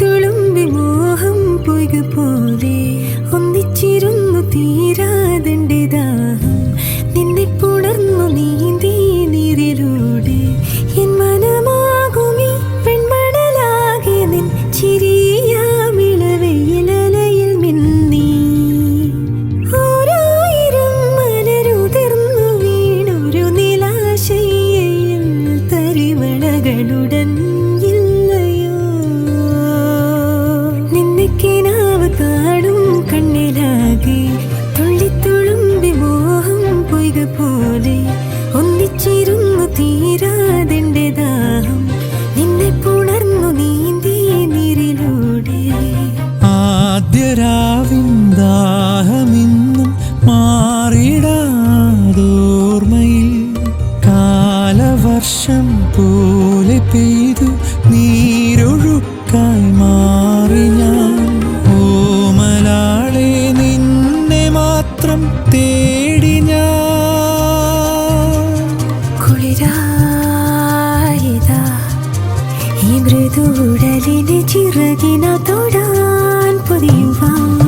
തുളുമ്പി മോഹം ദാഹം നിന്നെ പുണർന്നു നീന്തി നീരിലൂടെ. പോലെ ഒന്നിച്ചിരുന്നു തീരാതെന്റെ ദാഹം. നിന്നെ പുണർന്നു നീന്തി നീരിലൂടെ ആദ്യരാവിൻ ദാഹമിന്നും മാറിടാതോർമ്മയിൽ കാലവർഷം പോലെ പെയ്തു നീരൊഴുക്കായി മാറി ഞാൻ. ഓമലാളെ നിന്നെ മാത്രം തേടി മൃദുടലിന് ചിറകിന തൊടാൻ പൊതിയുവാൻ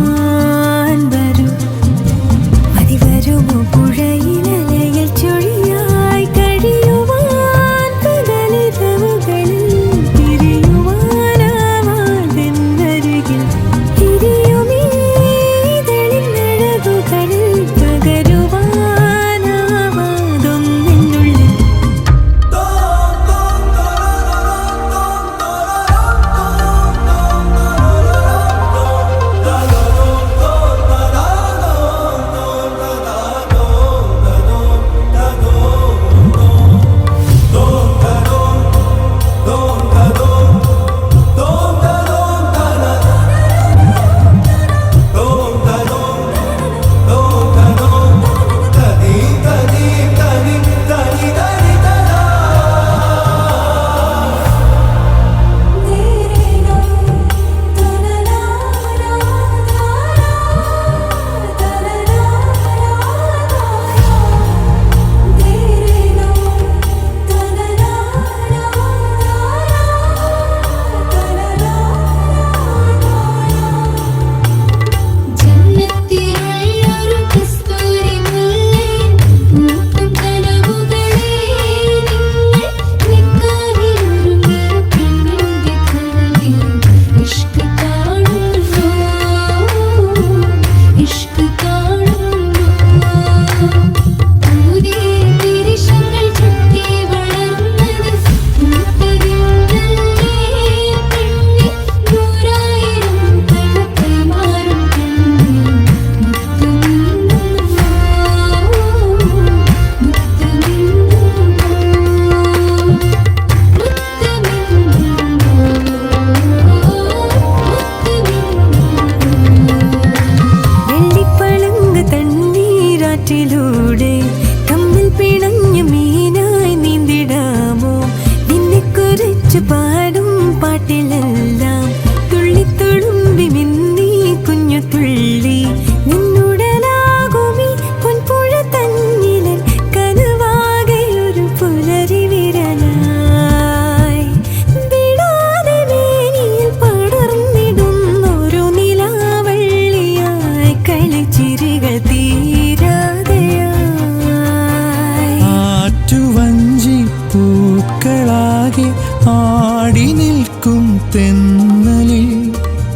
പൂക്കളാകെ ആടി നിൽക്കും തെന്നലിൽ.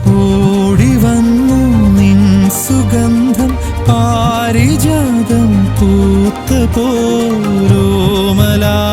ഓടി വന്നു നിൻ സുഗന്ധം പാരിജാതം പൂത്ത പോരോമലാ.